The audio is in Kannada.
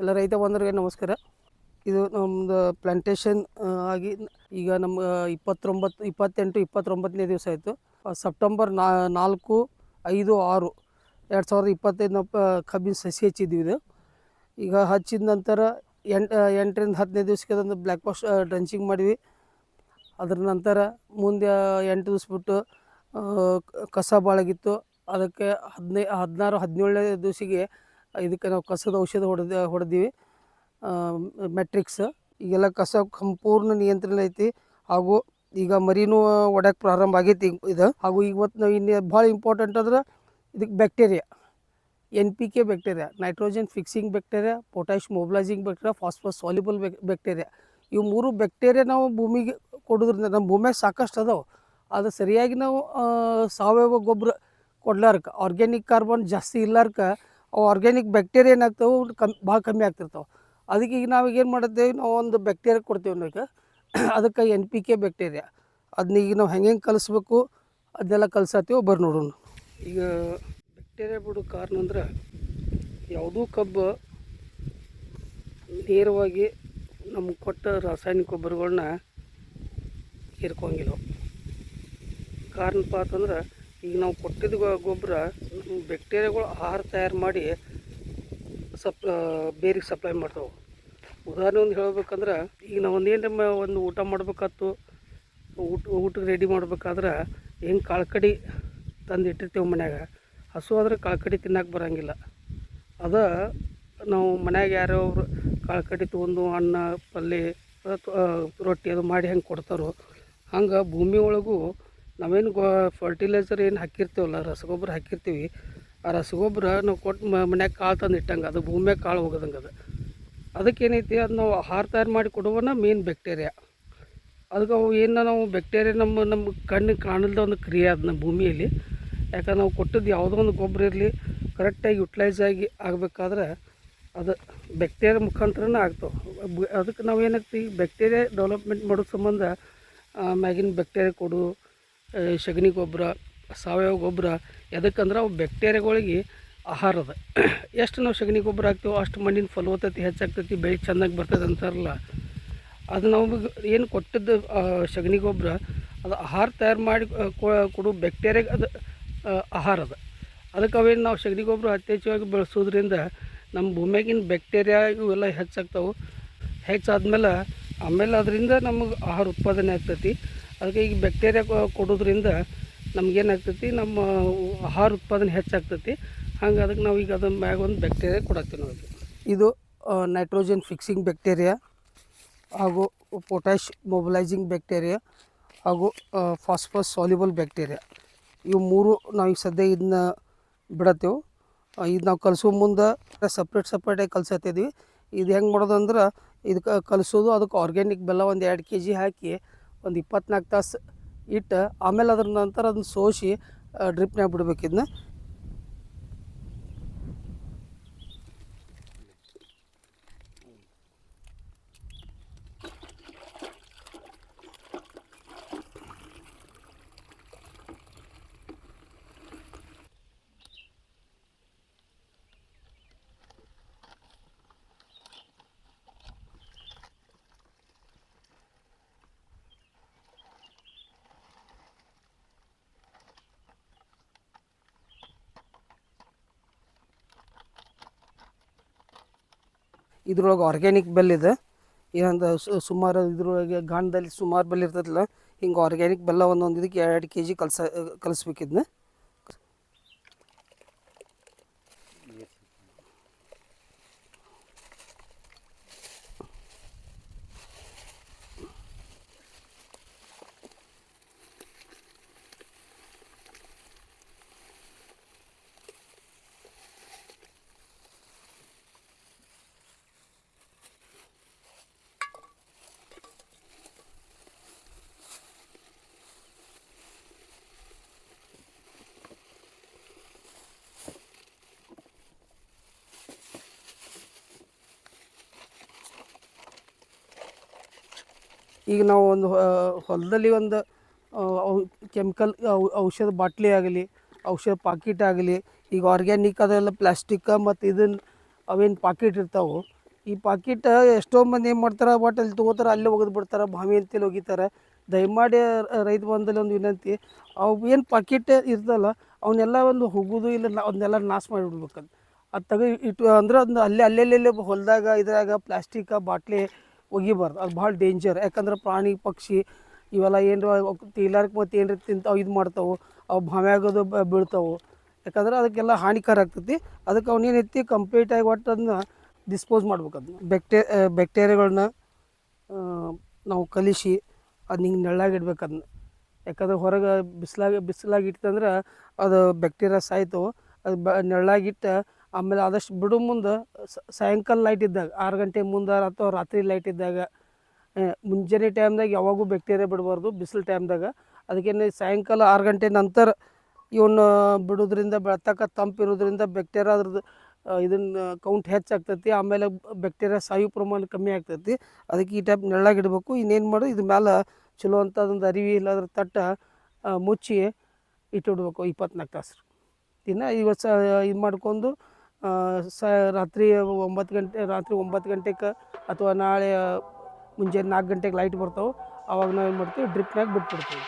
ಎಲ್ಲ ರೈತ ಬಂದ್ರಿಗೆ ನಮಸ್ಕಾರ. ಇದು ನಮ್ಮದು ಪ್ಲಾಂಟೇಶನ್ ಆಗಿ ಈಗ ನಮ್ಮ ಇಪ್ಪತ್ತೊಂಬತ್ತು ಇಪ್ಪತ್ತೆಂಟು, ಇಪ್ಪತ್ತೊಂಬತ್ತನೇ ದಿವಸ ಆಯಿತು. ಸೆಪ್ಟೆಂಬರ್ ನಾ, ನಾಲ್ಕು, ಐದು, ಆರು, ಎರಡು ಸಾವಿರದ ಇಪ್ಪತ್ತೈದು ಕಬ್ಬಿನ ಸಸಿ ಹಚ್ಚಿದ್ವಿ ಇದು. ಈಗ ಹಚ್ಚಿದ ನಂತರ ಎಂಟು ಎಂಟರಿಂದ ಹದಿನೈದು ದಿವಸಕ್ಕೆ ಅದೊಂದು ಬ್ಲ್ಯಾಕ್ ವಾಶ್ ಡ್ರೆಂಚಿಂಗ್ ಮಾಡಿವಿ ಅದ್ರ ನಂತರ ಮುಂದೆ ಎಂಟು ದಿವ್ಸ ಬಿಟ್ಟು ಕಸ ಬಾಳಗಿತ್ತು. ಅದಕ್ಕೆ ಹದಿನೈ, ಹದಿನಾರು, ಹದಿನೇಳನೇ ದಿವಸಿಗೆ ಇದಕ್ಕೆ ನಾವು ಕಸದ ಔಷಧ ಹೊಡೆದ, ಹೊಡೆದೀವಿ. ಮೆಟ್ರಿಕ್ಸ್ ಈಗೆಲ್ಲ ಕಸ ಸಂಪೂರ್ಣ ನಿಯಂತ್ರಣ ಐತಿ. ಹಾಗೂ ಈಗ ಮರಿನೂ ಒಡ್ಯಕ್ಕೆ ಪ್ರಾರಂಭ ಆಗೈತಿ ಇದು. ಹಾಗೂ ಇವತ್ತು ನಾವು ಇನ್ನು ಭಾಳ ಇಂಪಾರ್ಟೆಂಟ್ ಅಂದ್ರೆ ಇದಕ್ಕೆ bacteria N P K bacteria nitrogen fixing bacteria potash mobilising bacteria phosphorus soluble bacteria ಇವು ಮೂರು ಬ್ಯಾಕ್ಟೀರಿಯಾ ನಾವು ಭೂಮಿಗೆ ಕೊಡೋದ್ರಿಂದ ನಮ್ಮ ಭೂಮಿಯಾಗ ಸಾಕಷ್ಟು ಅದಾವೆ. ಅದು ಸರಿಯಾಗಿ ನಾವು ಸಾವಯವ ಗೊಬ್ಬರ ಕೊಡ್ಲಾರ್ಕ ಆರ್ಗ್ಯಾನಿಕ್ ಕಾರ್ಬನ್ ಜಾಸ್ತಿ ಇಲ್ಲಾರ್ಕ ಆರ್ಗ್ಯಾನಿಕ್ ಬ್ಯಾಕ್ಟೀರಿಯಾ ಏನಾಗ್ತವೆ ಕಮ್, ಭಾಳ ಕಮ್ಮಿ ಆಗ್ತಿರ್ತಾವೆ. ಅದಕ್ಕೆ ಈಗ ನಾವೀಗ ಏನು ಮಾಡಿದ್ದೇವೆ ನಾವು ಒಂದು ಬ್ಯಾಕ್ಟೀರಿಯಾ ಕೊಡ್ತೇವೆ ನಾವು ಅದಕ್ಕೆ ಎನ್ ಪಿ ಕೆ ಬ್ಯಾಕ್ಟೀರಿಯಾ ಅದನ್ನ ಈಗ ನಾವು ಹೆಂಗೆ ಹೆಂಗೆ ಕಲಿಸ್ಬೇಕು, ಅದೆಲ್ಲ ಕಲಿಸತ್ತೀವೋ ಬರ್ರಿ ನೋಡೋಣ. ಈಗ ಬ್ಯಾಕ್ಟೀರಿಯಾ ಬಿಡೋ ಕಾರಣ ಅಂದ್ರೆ ಯಾವುದೂ ಕಬ್ಬು ನೇರವಾಗಿ ನಮ್ಗೆ ಕೊಟ್ಟ ರಾಸಾಯನಿಕ ಗೊಬ್ಬರಗಳನ್ನ ಹೀರ್ಕೊಂಗಿಲ್ಲ ಕಾರಣಪ್ಪ ಅಂತಂದ್ರೆ ಈಗ ನಾವು ಕೊಟ್ಟಿದ್ದ ಗೊಬ್ಬರ ಬ್ಯಾಕ್ಟೀರಿಯಾಗಳು ಆಹಾರ ತಯಾರು ಮಾಡಿ ಸಪ್ ಬೇರಿಗೆ ಸಪ್ಲೈ ಮಾಡ್ತಾವೆ. ಉದಾಹರಣೆ ಒಂದು ಹೇಳ್ಬೇಕಂದ್ರೆ, ಈಗ ನಾವು ಒಂದೇನು ಒಂದು ಊಟ ಮಾಡಬೇಕಾಯ್ತು ಊಟ ಊಟಕ್ಕೆ ರೆಡಿ ಮಾಡ್ಬೇಕಾದ್ರೆ ಹೆಂಗೆ ಕಾಳ್ಕಡಿ ತಂದು ಇಟ್ಟಿರ್ತೀವಿ ಮನ್ಯಾಗ, ಹಸು ಆದ್ರೆ ಕಾಳ್ಕಡಿ ತಿನ್ನಕ್ಕೆ ಬರೋಂಗಿಲ್ಲ. ಅದ ನಾವು ಮನ್ಯಾಗ ಯಾರೋ ಒಬ್ರು ಕಾಳ್ಕಡಿ ತೊಗೊಂಡು ಅನ್ನ ಪಲ್ಯ ರೊಟ್ಟಿ ಅದು ಮಾಡಿ ಹೆಂಗೆ ಕೊಡ್ತಾರೋ, ಹಂಗೆ ಭೂಮಿ ಒಳಗೂ ನಾವೇನು ಗೊ ಫರ್ಟಿಲೈಸರ್ ಏನು ಹಾಕಿರ್ತೀವಲ್ಲ, ರಸಗೊಬ್ಬರ ಹಾಕಿರ್ತೀವಿ, ಆ ರಸಗೊಬ್ಬರ ನಾವು ಕೊಟ್ಟು ಮನ್ಯಾಗ ಕಾಳು ತಂದು ಇಟ್ಟಂಗೆ, ಅದು ಭೂಮ್ಯಾಗ ಕಾಳು ಹೋಗೋದಂಗೆ ಅದು. ಅದಕ್ಕೇನೈತಿ, ಅದು ನಾವು ಆಹಾರ ತಯಾರು ಮಾಡಿ ಕೊಡುವನ ಮೇನ್ ಬ್ಯಾಕ್ಟೀರಿಯಾ ಅದಕ್ಕೆ ಅವು ಏನು ನಾವು ಬ್ಯಾಕ್ಟೀರಿಯಾ ನಮ್ಮ ನಮ್ಮ ಕಣ್ಣಿಗೆ ಕಾಣಲ್ದ ಒಂದು ಕ್ರಿಯೆ ಅದನ್ನ ಭೂಮಿಯಲ್ಲಿ. ಯಾಕಂದ್ರೆ ನಾವು ಕೊಟ್ಟದ್ದು ಯಾವುದೋ ಒಂದು ಗೊಬ್ಬರ ಇರಲಿ ಕರೆಕ್ಟಾಗಿ ಯುಟಿಲೈಸ್ ಆಗಿ ಆಗಬೇಕಾದ್ರೆ ಅದು ಬ್ಯಾಕ್ಟೀರಿಯಾ ಮುಖಾಂತರನೇ ಆಗ್ತಾವೆ. ಅದಕ್ಕೆ ನಾವು ಏನಾಗ್ತೀವಿ ಬ್ಯಾಕ್ಟೀರಿಯಾ ಡೆವಲಪ್ಮೆಂಟ್ ಮಾಡೋ ಸಂಬಂಧ ಮ್ಯಾಗಿನ ಬ್ಯಾಕ್ಟೀರಿಯಾ ಕೊಡು ಸಗಣಿ ಗೊಬ್ಬರ, ಸಾವಯವ ಗೊಬ್ಬರ, ಎದಕ್ಕಂದ್ರೆ ಅವು ಬ್ಯಾಕ್ಟೀರಿಯಾಗಳಿಗೆ ಆಹಾರ ಅದ. ಎಷ್ಟು ನಾವು ಸಗಣಿ ಗೊಬ್ಬರ ಹಾಕ್ತೀವೋ ಅಷ್ಟು ಮಣ್ಣಿನ ಫಲವತ್ತತೆ ಹೆಚ್ಚಾಗ್ತೈತಿ, ಬೆಳೆ ಚೆನ್ನಾಗಿ ಬರ್ತದೆ ಅಂತಾರಲ್ಲ. ಅದು ನಮಗೆ ಏನು ಕೊಟ್ಟಿದ್ದು ಸಗಣಿ ಗೊಬ್ಬರ, ಅದು ಆಹಾರ ತಯಾರು ಮಾಡಿ ಕೊಡು ಬ್ಯಾಕ್ಟೀರಿಯಾಗೆ ಅದು ಆಹಾರ ಅದ. ಅದಕ್ಕೆ ಅವೇನು ನಾವು ಸಗಣಿ ಗೊಬ್ಬರ ಯಥೇಚ್ಛವಾಗಿ ಬಳಸೋದ್ರಿಂದ ನಮ್ಮ ಭೂಮಿಯಾಗಿನ ಬ್ಯಾಕ್ಟೀರಿಯಾ ಇವೆಲ್ಲ ಹೆಚ್ಚಾಗ್ತಾವೆ. ಹೆಚ್ಚಾದ್ಮೇಲೆ ಆಮೇಲೆ ಅದರಿಂದ ನಮಗೆ ಆಹಾರ ಉತ್ಪಾದನೆ ಆಗ್ತೈತಿ. ಅದಕ್ಕೆ ಈಗ ಬ್ಯಾಕ್ಟೀರಿಯಾ ಕೊಡೋದ್ರಿಂದ ನಮಗೇನಾಗ್ತೈತಿ, ನಮ್ಮ ಆಹಾರ ಉತ್ಪಾದನೆ ಹೆಚ್ಚಾಗ್ತೈತಿ. ಹಂಗೆ ಅದಕ್ಕೆ ನಾವು ಈಗ ಅದ್ರ ಮ್ಯಾಗ ಒಂದು ಬ್ಯಾಕ್ಟೀರಿಯಾ ಕೊಡತ್ತೀವಿ ನಾವು ಇದು ನೈಟ್ರೋಜನ್ ಫಿಕ್ಸಿಂಗ್ ಬ್ಯಾಕ್ಟೀರಿಯಾ ಹಾಗೂ ಪೊಟ್ಯಾಶ್ ಮೊಬಿಲೈಸಿಂಗ್ ಬ್ಯಾಕ್ಟೀರಿಯಾ ಹಾಗೂ ಫಾಸ್ಫಸ್ ಸಾಲ್ಯುಬಲ್ ಬ್ಯಾಕ್ಟೀರಿಯಾ ಇವು ಮೂರು ನಾವು ಈಗ ಸದ್ಯ ಇದನ್ನ ಬಿಡತ್ತೇವೆ. ಇದು ನಾವು ಕಲಿಸೋ ಮುಂದೆ ಸಪ್ರೇಟ್ ಸಪ್ರೇಟಾಗಿ ಕಲಿಸತ್ತಿದ್ವಿ ಇದು ಹೆಂಗೆ ಮಾಡೋದಂದ್ರೆ ಇದಕ್ಕೆ ಕಲಿಸೋದು ಅದಕ್ಕೆ ಆರ್ಗ್ಯಾನಿಕ್ ಬೆಲ್ಲ ಒಂದು ಎರಡು ಕೆ ಜಿ ಹಾಕಿ ಒಂದು ಇಪ್ಪತ್ನಾಲ್ಕು ತಾಸು ಇಟ್ಟು ಆಮೇಲೆ ಅದ್ರ ನಂತರ ಅದನ್ನ ಸೋಸಿ ಡ್ರಿಪ್ನಾಗ ಬಿಡ್ಬೇಕು ಇದ್ರೊಳಗೆ ಆರ್ಗ್ಯಾನಿಕ್ ಬೆಲ್ಲ ಇದೆ. ಏನಂದ ಸುಮಾರು ಇದ್ರೊಳಗೆ ಗಾಣದಲ್ಲಿ ಸುಮಾರು ಬೆಲ್ಲ ಇರ್ತೈತಲ್ಲ, ಹಿಂಗೆ ಆರ್ಗ್ಯಾನಿಕ್ ಬೆಲ್ಲ ಒಂದೊಂದು ಇದಕ್ಕೆ ಎರಡು ಕೆ ಜಿ ಕಲಸ ಕಲಿಸ್ಬೇಕು ಈಗ ನಾವು ಒಂದು ಹೊಲದಲ್ಲಿ ಒಂದು ಕೆಮಿಕಲ್ ಔಷಧ ಬಾಟ್ಲಿ ಆಗಲಿ, ಔಷಧ ಪಾಕಿಟ್ ಆಗಲಿ, ಈಗ ಆರ್ಗ್ಯಾನಿಕ್ ಅದೆಲ್ಲ ಪ್ಲಾಸ್ಟಿಕ್ ಮತ್ತು ಇದನ್ನು ಅವೇನು ಪಾಕಿಟ್ ಇರ್ತಾವೆ. ಈ ಪಾಕಿಟ್ ಎಷ್ಟೋ ಮಂದಿ ಏನು ಮಾಡ್ತಾರೆ ಬಟ್ ಅಲ್ಲಿ ತೊಗೋತಾರೆ, ಅಲ್ಲೇ ಒಗೆದು ಬಿಡ್ತಾರೆ, ಬಾವಿ ಅಂತೇಳಿ ಒಗಿತಾರೆ. ದಯಮಾಡಿ ರೈತ ಬಂದಲ್ಲಿ ಒಂದು ವಿನಂತಿ, ಅವು ಏನು ಪಾಕಿಟ್ ಇರ್ತಲ್ಲ ಅವನ್ನೆಲ್ಲ ಒಂದು ಹೋಗೋದು ಇಲ್ಲ ಅದನ್ನೆಲ್ಲ ನಾಶ ಮಾಡಿಬಿಡ್ಬೇಕಂತ. ಅದು ತೆಗೆ ಇಟ್ಟು ಅಂದ್ರೆ ಅದನ್ನ ಅಲ್ಲೇ, ಅಲ್ಲೆಲ್ಲೆಲ್ಲೇ ಹೊಲದಾಗ, ಇದ್ರಾಗ ಪ್ಲಾಸ್ಟಿಕ್ ಬಾಟ್ಲಿ ಒಗಿಬಾರ್ದು ಅದು ಭಾಳ ಡೇಂಜರ್ ಯಾಕಂದ್ರೆ ಪ್ರಾಣಿ, ಪಕ್ಷಿ ಇವೆಲ್ಲ ಏನರ ತೀಲಾರಕ್ಕೆ ಮತ್ತು ಏನರ ತಿಂತಾವು, ಇದು ಮಾಡ್ತಾವೆ. ಅವು ಭಾವ್ಯಾಗೋದು ಬೀಳ್ತಾವೆ. ಯಾಕಂದ್ರೆ ಅದಕ್ಕೆಲ್ಲ ಹಾನಿಕರ ಆಗ್ತೈತಿ. ಅದಕ್ಕೆ ಅವನೇನೈತಿ ಕಂಪ್ಲೀಟಾಗಿ ಒಟ್ಟು ಅದನ್ನ ಡಿಸ್ಪೋಸ್ ಮಾಡ್ಬೇಕು ಅದನ್ನ ಬ್ಯಾಕ್ಟೇ ಬ್ಯಾಕ್ಟೀರಿಯಾಗಳನ್ನ ನಾವು ಕಲಿಸಿ ಅದು ಹಿಂಗೆ ನೆಳ್ಳಾಗಿ ಇಡ್ಬೇಕು ಅದನ್ನ ಯಾಕಂದ್ರೆ ಹೊರಗೆ ಬಿಸಿಲಾಗಿ ಬಿಸಿಲಾಗಿ ಇಟ್ಟಂದ್ರೆ ಅದು ಬ್ಯಾಕ್ಟೀರಿಯಾ ಸಾಯ್ತವೆ. ಅದು ಬ ನೆಳ್ಳಾಗಿಟ್ಟು ಆಮೇಲೆ ಆದಷ್ಟು ಬಿಡು ಮುಂದೆ ಸಾಯಂಕಾಲ ಲೈಟ್ ಇದ್ದಾಗ, ಆರು ಗಂಟೆ ಮುಂದೆ ಅಥವಾ ರಾತ್ರಿ ಲೈಟ್ ಇದ್ದಾಗ ಮುಂಜಾನೆ ಟೈಮ್ದಾಗ ಯಾವಾಗೂ ಬ್ಯಾಕ್ಟೀರಿಯಾ ಬಿಡಬಾರ್ದು, ಬಿಸಿಲು ಟೈಮ್ದಾಗ ಅದಕ್ಕೇನೆ ಸಾಯಂಕಾಲ ಆರು ಗಂಟೆ ನಂತರ ಇವನ್ನ ಬಿಡೋದ್ರಿಂದ ಬೆಳ್ತಕ್ಕ ತಂಪು ಇರೋದ್ರಿಂದ ಬ್ಯಾಕ್ಟೀರಿಯಾ ಅದ್ರದ್ದು ಇದನ್ನು ಕೌಂಟ್ ಹೆಚ್ಚಾಗ್ತೈತಿ ಆಮೇಲೆ ಬ್ಯಾಕ್ಟೀರಿಯಾ ಸಾಯು ಪ್ರಮಾಣ ಕಮ್ಮಿ ಆಗ್ತೈತಿ. ಅದಕ್ಕೆ ಈ ಟೈಪ್ ನೆಳ್ಳಾಗಿ ಇಡಬೇಕು. ಇನ್ನೇನು ಮಾಡು ಇದ್ರ ಮೇಲೆ ಚಲೋ ಅಂಥದ್ದೊಂದು ಅರಿವಿ ಇಲ್ಲಾದ್ರ ತಟ್ಟ ಮುಚ್ಚಿ ಇಟ್ಟಿಡ್ಬೇಕು ಇಪ್ಪತ್ನಾಲ್ಕು ತಾಸು ದಿನ ಇವತ್ತು ಇದು ಮಾಡ್ಕೊಂಡು ಸ, ರಾತ್ರಿ ಒಂಬತ್ತು ಗಂಟೆ, ರಾತ್ರಿ ಒಂಬತ್ತು ಗಂಟೆಗೆ ಅಥವಾ ನಾಳೆ ಮುಂಜಾನೆ ನಾಲ್ಕು ಗಂಟೆಗೆ ಲೈಟ್ ಬರ್ತಾವೆ, ಅವಾಗ ನಾವು ಏನು ಮಾಡ್ತೀವಿ ಡ್ರಿಪ್ನಾಗ ಬಿಟ್ಬಿಡ್ತೀವಿ.